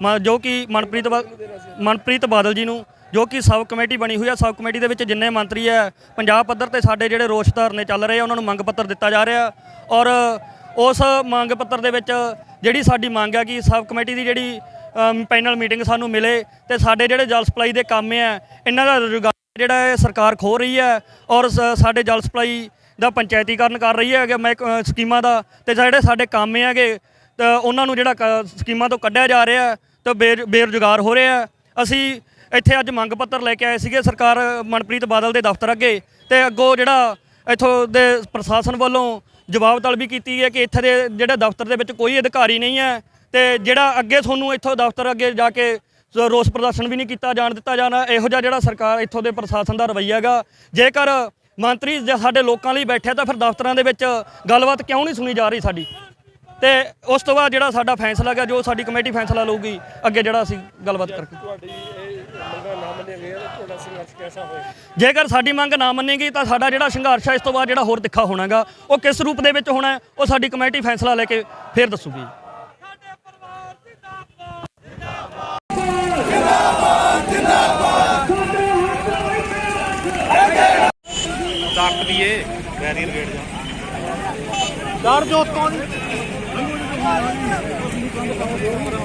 ਮ- ਜੋ ਕਿ ਮਨਪ੍ਰੀਤ ਬਾ- ਮਨਪ੍ਰੀਤ ਬਾਦਲ ਜੀ ਨੂੰ ਜੋ ਕਿ ਸਬ ਕਮੇਟੀ ਬਣੀ ਹੋਈ ਹੈ ਸਬ ਕਮੇਟੀ ਦੇ ਵਿੱਚ ਜਿੰਨੇ ਮੰਤਰੀ ਹੈ ਪੰਜਾਬ ਪੱਧਰ ਤੇ ਸਾਡੇ ਜਿਹੜੇ ਰੋਸ਼ ਧਰਨੇ ਚੱਲ ਰਹੇ ਆ ਉਹਨਾਂ ਨੂੰ ਮੰਗ ਪੱਤਰ ਦਿੱਤਾ ਜਾ ਰਿਹਾ। ਔਰ ਉਸ ਮੰਗ ਪੱਤਰ ਦੇ ਵਿੱਚ ਜਿਹੜੀ ਸਾਡੀ ਮੰਗ ਹੈ ਕਿ ਸਬ ਕਮੇਟੀ ਦੀ ਜਿਹੜੀ ਅਮ, ਪੈਨਲ ਮੀਟਿੰਗ ਸਾਨੂੰ ਮਿਲੇ ਤੇ ਸਾਡੇ ਜਿਹੜੇ ਜਲ ਸਪਲਾਈ ਦੇ ਕੰਮ ਹੈ ਇਹਨਾਂ ਦਾ ਰੁਜ਼ਗਾਰ ਜਿਹੜਾ ਹੈ ਸਰਕਾਰ ਖੋ ਰਹੀ ਹੈ ਔਰ ਸ- ਸਾਡੇ ਜਲ ਸਪਲਾਈ ਦਾ ਪੰਚਾਇਤੀਕਰਨ ਕਰ ਰਹੀ ਹੈ ਕਿ ਮੈਂ ਅ, ਸਕੀਮਾਂ ਦਾ ਤੇ ਜਿਹੜੇ ਸਾਡੇ ਕੰਮ ਹੈਗੇ ਤਾਂ ਉਹਨਾਂ ਨੂੰ ਜਿਹੜਾ ਕ- ਸਕੀਮਾਂ ਤੋਂ ਕੱਢਿਆ ਜਾ ਰਿਹਾ। ਹੈ ਤੇ ਬੇਰ- ਬੇਰੁਜ਼ਗਾਰ ਹੋ ਰਿਹਾ ਹੈ। ਅਸੀਂ ਇੱਥੇ ਅੱਜ ਮੰਗ ਪੱਤਰ ਲੈ ਕੇ ਆਏ ਸੀਗੇ ਸਰਕਾਰ ਮਨਪ੍ਰੀਤ ਬਾਦਲ ਦੇ ਦਫ਼ਤਰ ਅੱਗੇ ਤੇ ਅੱਗੋਂ ਜਿਹੜਾ ਇੱਥੋਂ ਦੇ ਪ੍ਰਸ਼ਾਸਨ ਵੱਲੋਂ ਜਵਾਬ ਤਲਬੀ ਕੀਤੀ ਹੈ ਕਿ ਇੱਥੇ ਦੇ ਜਿਹੜੇ ਦਫ਼ਤਰ ਦੇ ਵਿੱਚ ਕੋਈ ਅਧਿਕਾਰੀ ਨਹੀਂ ਹੈ ਤੇ ਜਿਹੜਾ ਅੱਗੇ ਤੁਹਾਨੂੰ ਇੱਥੋਂ ਦਫ਼ਤਰ ਅੱਗੇ ਜਾ ਕੇ ਰੋਸ ਪ੍ਰਦਰਸ਼ਨ ਵੀ ਨਹੀਂ ਕੀਤਾ ਜਾਣ ਦਿੱਤਾ ਜਾਣਾ, ਇਹੋ ਜਿਹਾ ਜਿਹੜਾ ਸਰਕਾਰ ਇੱਥੋਂ ਦੇ ਪ੍ਰਸ਼ਾਸਨ ਦਾ ਰਵੱਈਆ ਹੈਗਾ ਜੇਕਰ ਮੰਤਰੀ ਜੇ ਸਾਡੇ ਲੋਕਾਂ ਲਈ ਬੈਠੇ ਤਾਂ ਫਿਰ ਦਫ਼ਤਰਾਂ ਦੇ ਵਿੱਚ ਗੱਲਬਾਤ ਕਿਉਂ ਨਹੀਂ ਸੁਣੀ ਜਾ ਰਹੀ ਸਾਡੀ ਤੇ ਉਸ ਤੋਂ ਬਾਅਦ ਜਿਹੜਾ ਸਾਡਾ ਫੈਸਲਾ ਹੈਗਾ ਜੋ ਸਾਡੀ ਕਮੇਟੀ ਫੈਸਲਾ ਲਊਗੀ ਅੱਗੇ ਜਿਹੜਾ ਅਸੀਂ ਗੱਲਬਾਤ ਕਰਕੇ। ਤੁਹਾਡੀ ਇਹ ਮੰਗਾਂ ਨਾ ਮੰਨੀਆਂ ਗਈਆਂ ਤਾਂ ਤੁਹਾਡਾ ਸੰਘਰਸ਼ ਕਿਹਦਾ ਹੋਏਗਾ ਜੇਕਰ ਸਾਡੀ ਮੰਗ ਨਾ ਮੰਨੇਗੀ ਤਾਂ ਸਾਡਾ ਜਿਹੜਾ ਸੰਘਰਸ਼ ਹੈ ਇਸ ਤੋਂ ਬਾਅਦ ਜਿਹੜਾ ਹੋਰ ਤਿੱਖਾ ਹੋਣਾਗਾ ਉਹ ਕਿਸ ਰੂਪ ਦੇ ਵਿੱਚ ਹੋਣਾ ਹੈ, ਉਹ ਸਾਡੀ ਕਮੇਟੀ ਫੈਸਲਾ ਲੈ ਕੇ ਫਿਰ ਦੱਸੂਗੀ। ਚੱਕ ਦੀਏ ਬੈਰੀਅਰ ਗੇਟ ਜਾ ਡਰ ਜੋ ਤੋਂ Thank you.